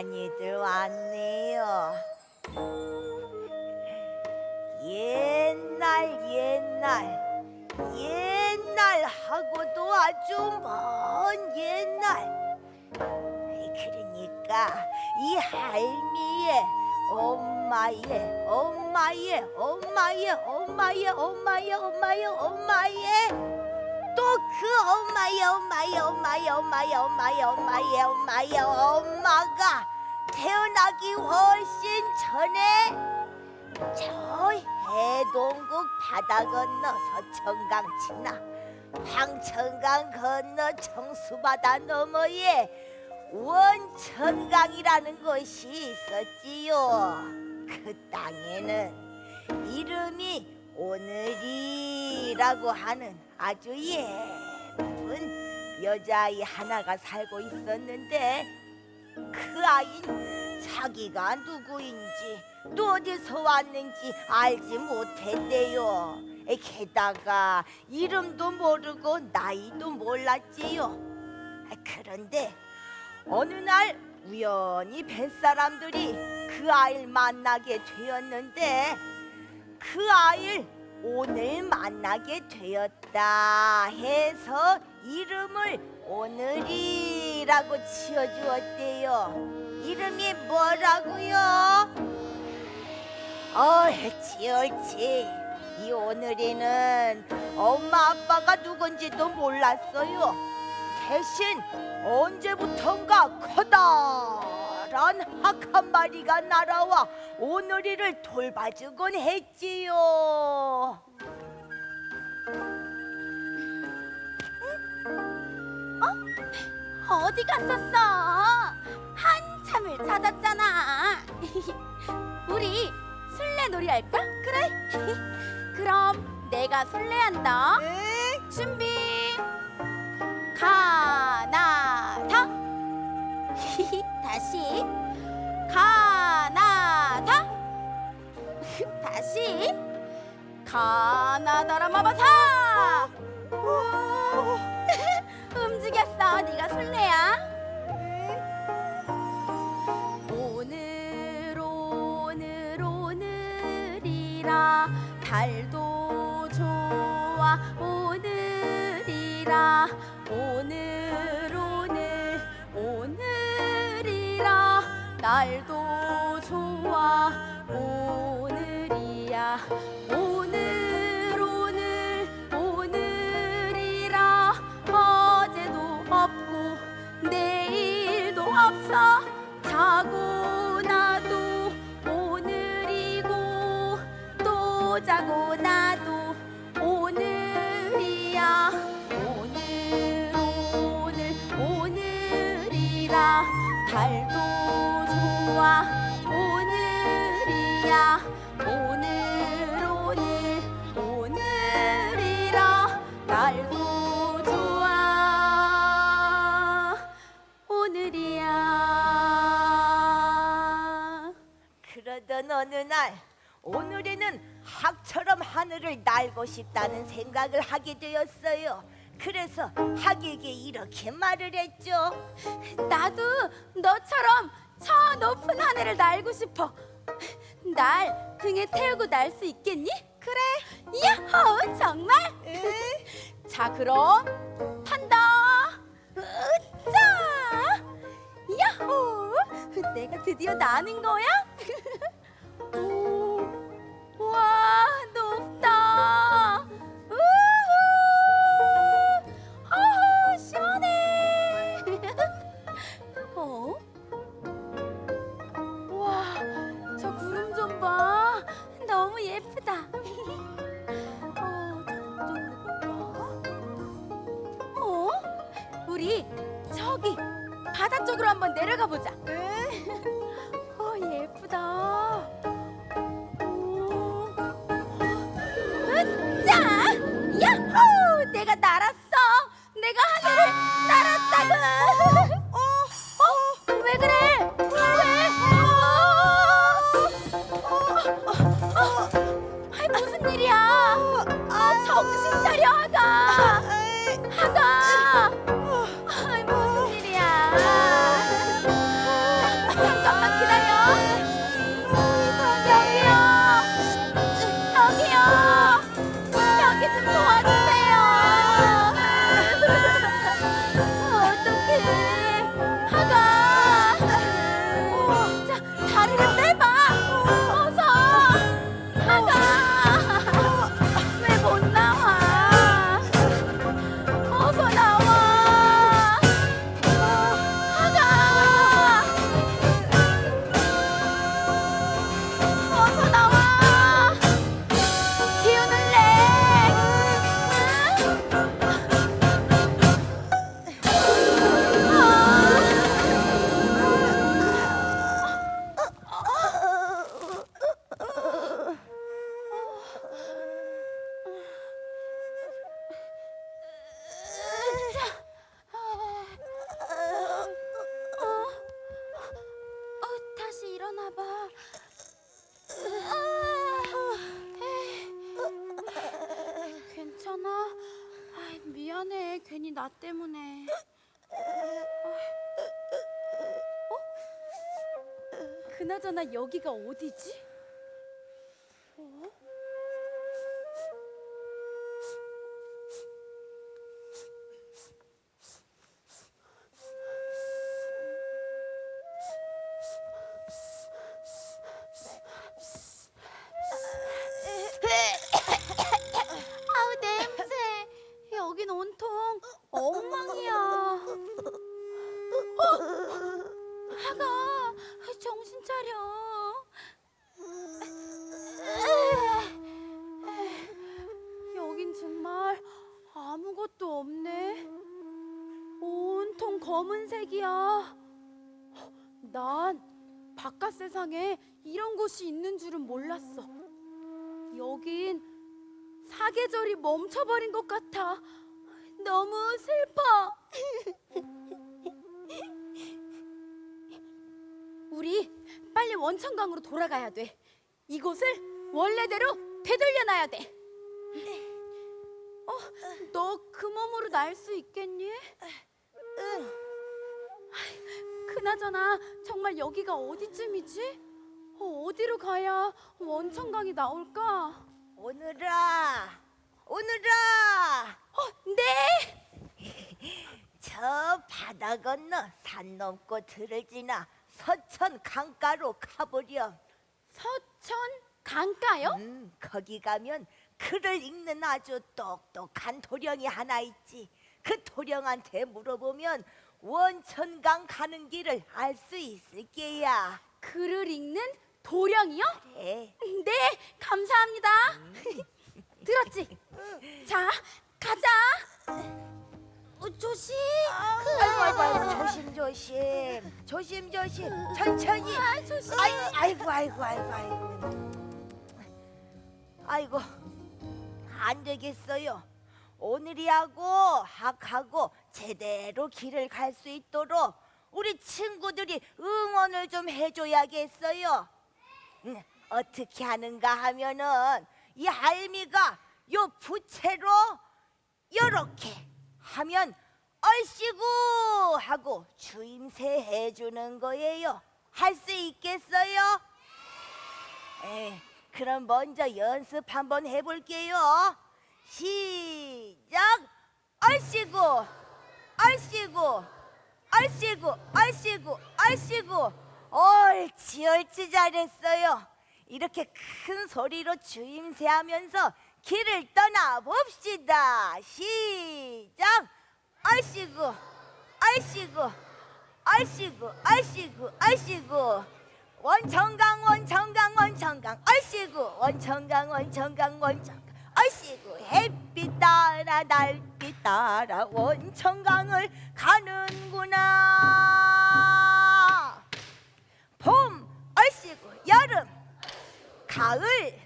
많이들 왔네요. 옛날 옛날 옛날하고도 아주 먼 옛날. 그러니까 이 할미의 엄마의 엄마의 엄마의 엄마의 엄마의 엄마의 엄마의 또 그 엄마의 엄마의 엄마의 엄마의 엄마의 엄마의 엄마의 엄마가 태어나기 훨씬 전에 저 해동국 바다 건너 서천강 지나 황천강 건너 청수바다 너머에 원천강이라는 곳이 있었지요. 그 땅에는 이름이 오늘이라고 하는 아주 예쁜 여자아이 하나가 살고 있었는데 그 아이는 자기가 누구인지 또 어디서 왔는지 알지 못했대요. 게다가 이름도 모르고 나이도 몰랐지요. 그런데 어느 날 우연히 뱃사람들이 그 아이를 만나게 되었는데 그 아이를 오늘 만나게 되었다 해서 이름을 오늘이라고 지어주었대요. 이름이 뭐라고요? 옳지 옳지 이 오늘이는 엄마 아빠가 누군지도 몰랐어요 대신 언제부턴가 커다 란 학 한 마리가 날아와 오늘이를 돌봐주곤 했지요 어디 갔었어? 한참을 찾았잖아. 우리 술래놀이 할까? 그래. 그럼 내가 술래한다. 준비. 가나 가나다. 다시. 가나다라 마바사. 움직였어. 네가 술래야. 오늘 오늘 오늘이라 달도 날도 날 오늘에는 학처럼 하늘을 날고 싶다는 생각을 하게 되었어요. 그래서 학에게 이렇게 말을 했죠. 나도 너처럼 저 높은 하늘을 날고 싶어. 날 등에 태우고 날 수 있겠니? 그래. 야호 정말? 자 그럼 탄다. 으짜! 야호! 내가 드디어 나는 거야? 쪽으로 한번 내려가 보자. 어, 예쁘다. 오. 으짜! 야호! 내가 날았어. 내가 하늘을 날았다고. 어? 어? 왜 그래? 왜? 어? 어? 아이 무슨 일이야? 아 정신 차려 하가. 하가. 미안해. 괜히 나 때문에. 어? 그나저나 여기가 어디지? 어? 하가 정신 차려. 여긴 정말 아무것도 없네. 온통 검은색이야. 난 바깥 세상에 이런 곳이 있는 줄은 몰랐어. 여긴 사계절이 멈춰버린 것 같아. 너무 슬퍼. 우리 빨리 원천강으로 돌아가야 돼. 이곳을 원래대로 되돌려 놔야 돼. 어, 너 그 몸으로 날 수 있겠니? 응. 그나저나 정말 여기가 어디쯤이지? 어, 어디로 가야 원천강이 나올까? 오늘아, 오늘아. 어, 네. 저 바다 건너 산 넘고 들을 지나 서천 강가로 가보렴. 서천 강가요? 음, 거기 가면 글을 읽는 아주 똑똑한 도령이 하나 있지. 그 도령한테 물어보면 원천강 가는 길을 알 수 있을 게야. 글을 읽는 도령이요? 그래. 네, 감사합니다. 들었지? 자, 가자. 어, 조심. 아이고, 아이고, 아이고, 조심, 조심. 조심, 조심. 천천히. 아, 조심. 아이고, 아이고, 아이고, 아이고, 아이고. 아이고, 안 되겠어요. 오늘이하고 학하고 제대로 길을 갈 수 있도록 우리 친구들이 응원을 좀 해줘야겠어요. 음, 어떻게 하는가 하면은 이 할미가 요 부채로 요렇게 하면 얼씨구 하고 주임새 해주는 거예요. 할 수 있겠어요? 에, 그럼 먼저 연습 한번 해볼게요. 시작! 얼씨구, 얼씨구, 얼씨구, 얼씨구, 얼씨구. 옳지, 옳지 잘했어요. 이렇게 큰 소리로 주임새 하면서 길을 떠나 봅시다. 시작! 얼씨구, 얼씨구, 얼씨구, 얼씨구, 얼씨구. 원천강, 원천강, 원천강, 얼씨구, 원천강, 원천강, 원천강. 얼씨구 햇빛 따라 달빛 따라 원천강을 가는구나. 봄, 얼씨구, 여름, 가을,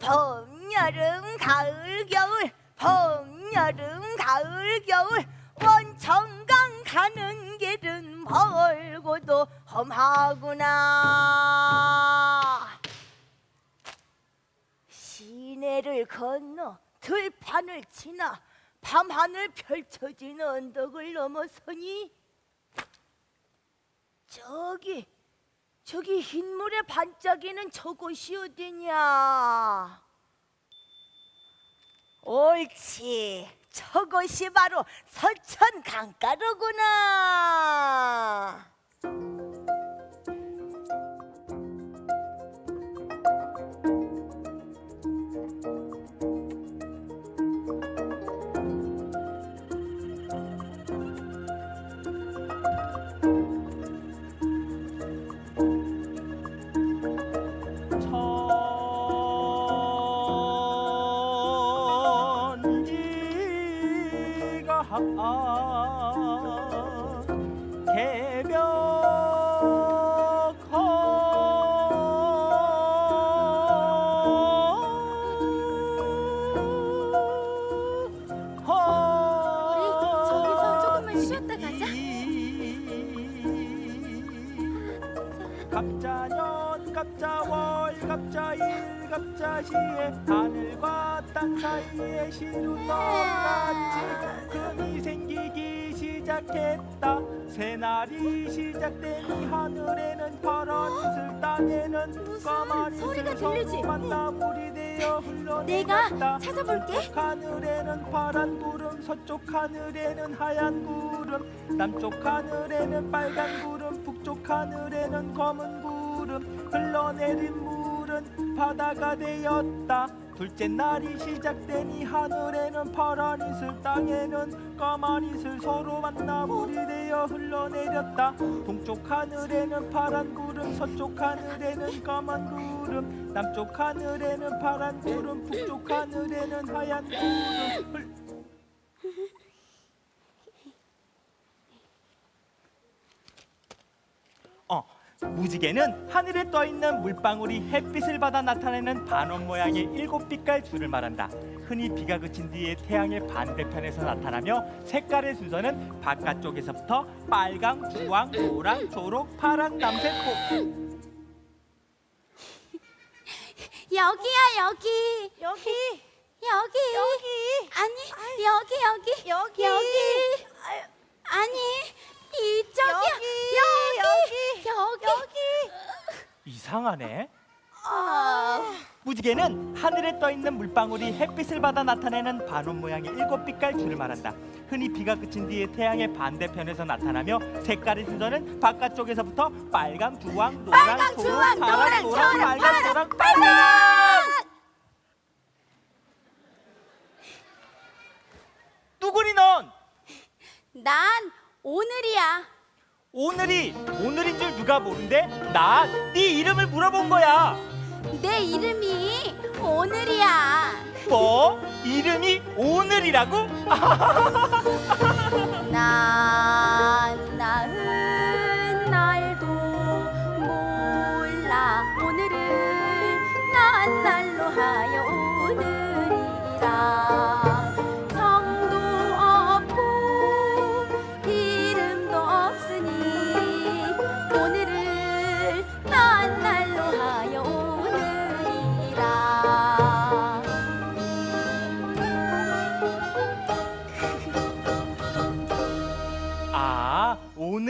봄, 여름, 가을, 겨울, 봄, 여름, 가을, 겨울, 원천강 가는 길은 멀고도 험하구나. 시내를 건너 들판을 지나 밤하늘 펼쳐진 언덕을 넘어서니? 저기 저기 흰물에 반짝이는 저곳이 어디냐? 옳지. 저곳이 바로 서천 강가로구나. 시작했다. 새날이 시작되니 하늘에는 파란 이슬 땅에는 까만 소리가 들리지? 서로 만나물이 되어 내가 흘러내렸다. 찾아볼게. 하늘에는 파란 구름 서쪽 하늘에는 하얀 구름 남쪽 하늘에는 빨간 구름 북쪽 하늘에는 검은 구름 흘러내린 물은 바다가 되었다 둘째 날이 시작되니 하늘에는 파란 이슬 땅에는 까만 이슬 서로 만나 물이 되어 흘러내렸다. 동쪽 하늘에는 파란 구름 서쪽 하늘에는 까만 구름 남쪽 하늘에는 파란 구름 북쪽 하늘에는 하얀 구름. 흘... 어, 무지개는 하늘에 떠 있는 물방울이 햇빛을 받아 나타내는 반원 모양의 일곱 빛깔 줄을 말한다. 흔히 비가 그친 뒤에 태양의 반대편에서 나타나며 색깔의 순서는 바깥쪽에서부터 빨강, 주황, 노랑, 초록, 파란, 남색, 고 여기야 여기. 여기? 여기. 여기? 아니 여기 여기. 여기? 여기. 아유, 아니 이쪽이야 여기 여기 여기 여기 이상하네. 아, 무지개는 하늘에 떠 있는 물방울이 햇빛을 받아 나타내는 반원 모양의 일곱 빛깔 줄을 말한다. 흔히 비가 그친 뒤에 태양의 반대편에서 나타나며 색깔의 순서는 바깥쪽에서부터 빨강, 주황, 노랑, 빨강, 초록, 주황, 파란, 노랑, 노랑, 초록, 빨강, 파란, 노랑, 빨강. 누구니 넌? 난 오늘이야 오늘이 오늘인 줄 누가 모른대? 나네 이름을 물어본 거야. 내 이름이 오늘이야 뭐? 이름이 오늘이라고? 난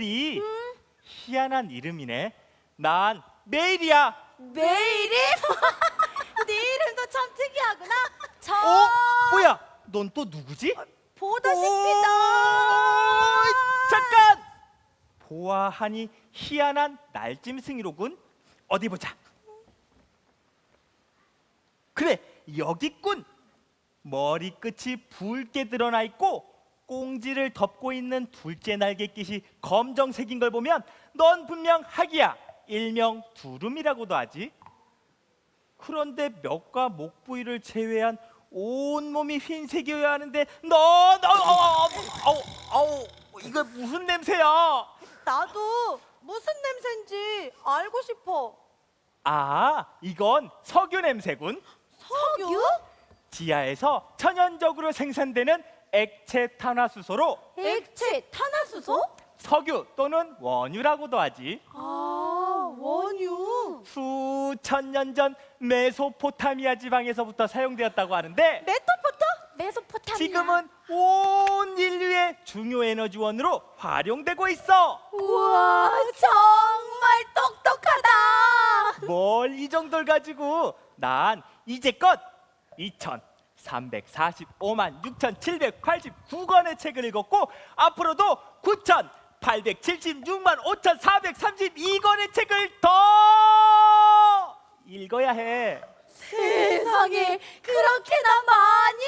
오늘이 희한한 이름이네. 난 메일이야. 매일이 네 이름도 참 특이하구나 저 어? 뭐야? 넌 또 누구지? 보다시피 오, 나 잠깐. 보아하니 희한한 날짐승이로군. 어디 보자. 그래, 여기 있군. 머리끝이 붉게 드러나 있고 꽁지를 덮고 있는 둘째 날개깃이 검정색인 걸 보면 넌 분명 학이야. 일명 두rum이라고도 하지. 그런데 멱과 목 부위를 제외한 온 몸이 흰색이어야 하는데 넌 어, 어, 어, 어, 어, 이거 무슨 냄새야? 나도 무슨 냄새인지 알고 싶어. 아, 이건 석유 냄새군. 석유? 지하에서 천연적으로 생산되는 액체 탄화수소로 액체 탄화수소? 석유 또는 원유라고도 하지. 아, 원유. 수천 년 전 메소포타미아 지방에서부터 사용되었다고 하는데 메토포터? 메소포타미아 지금은 온 인류의 중요 에너지원으로 활용되고 있어. 우와 정말 똑똑하다 뭘 이 정도를 가지고 난 이제껏 2,345만 6,789권의 책을 읽었고 앞으로도 9,876만 5,432권의 책을 더 읽어야 해. 세상에 그렇게나 많이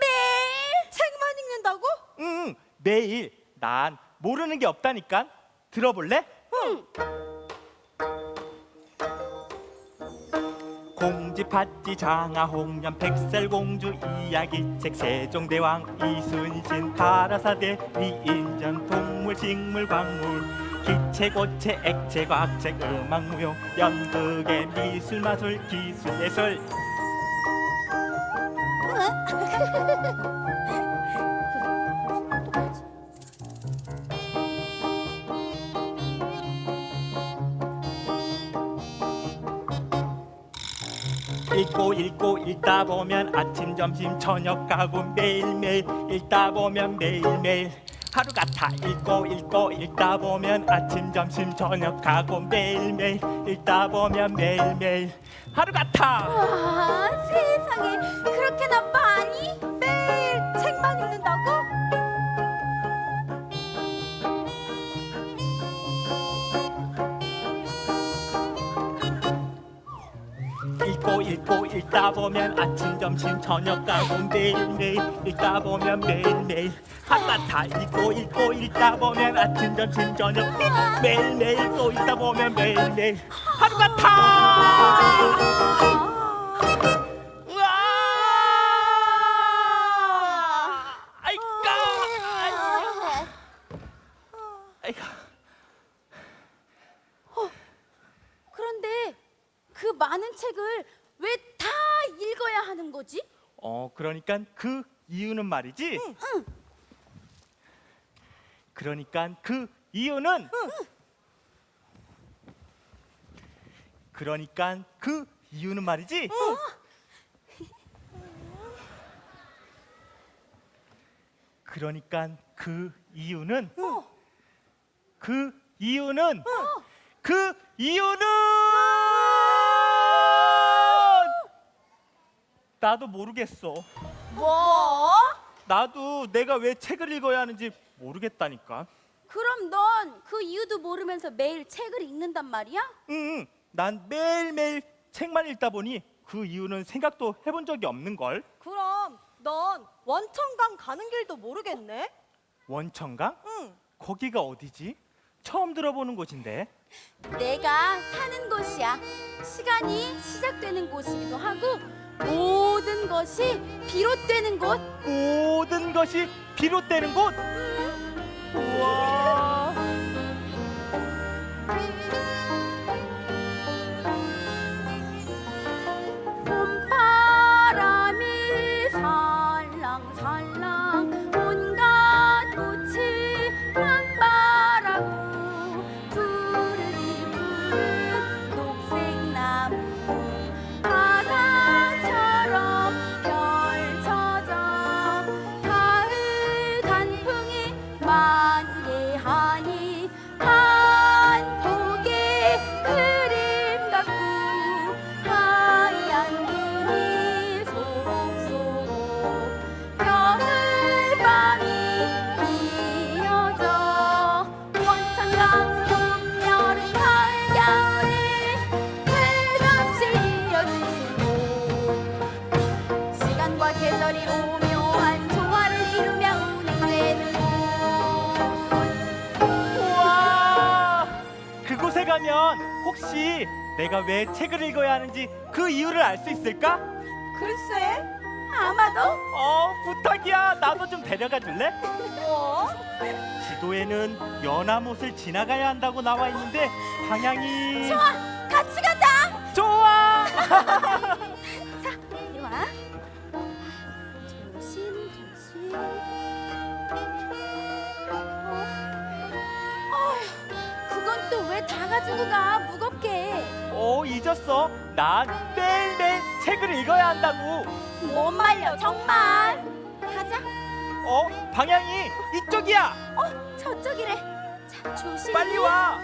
매일 책만 읽는다고? 응, 매일 난 모르는 게 없다니까. 들어볼래? 공지 팥지 장하 홍련 백설공주 이야기책 세종대왕 이순신 가라사대 위인전 동물 식물 광물 기체 고체 액체 과학책 음악 무용 연극의 미술 마술 기술 예술 읽다 보면 아침 점심 저녁 가고 매일매일 읽다 보면 매일매일 하루 같아 읽고 읽고 읽다 보면 아침 점심 저녁 가고 매일매일 읽다 보면 매일매일 하루 같아 와 세상에 그렇게나 많이? 매일 책만 읽는다고? 읽고 읽다 보면 아침 점심 저녁 가고 매일매일 읽다 보면 매일매일 같아 읽고 읽고 읽다 보면 아침 점심 저녁 매일매일 또 읽다 보면 매일매일 아이고. 그런데 그 많은 책을 왜 다 읽어야 하는 거지? 어, 그러니까 그 이유는 말이지. 그러니까 그 이유는? 그러니까 그 이유는 말이지. 그러니까 그 이유는? 그 이유는? 그 이유는 나도 모르겠어. 뭐? 나도 내가 왜 책을 읽어야 하는지 모르겠다니까. 그럼 넌 그 이유도 모르면서 매일 책을 읽는단 말이야? 응, 난 매일매일 책만 읽다 보니 그 이유는 생각도 해본 적이 없는 걸. 그럼 넌 원천강 가는 길도 모르겠네? 원천강? 응. 거기가 어디지? 처음 들어보는 곳인데. 내가 사는 곳이야. 시간이 시작되는 곳이기도 하고 모든 것이 비롯되는 곳. 모든 것이 비롯되는 곳. 내가 왜 책을 읽어야 하는지 그 이유를 알 수 있을까? 글쎄, 아마도 어, 부탁이야. 나도 좀 데려가 줄래? 뭐? 지도에는 연암옷을 지나가야 한다고 나와 있는데 방향이 좋아 같이 가자 좋아. 이리 와 조심 조심 어? 어휴 그건 또 왜 다 가지고 가 어 잊었어. 난 매일매일 책을 읽어야 한다고. 못 말려 정말 가자 어 방향이 이쪽이야. 어 저쪽이래 자 조심 빨리 와.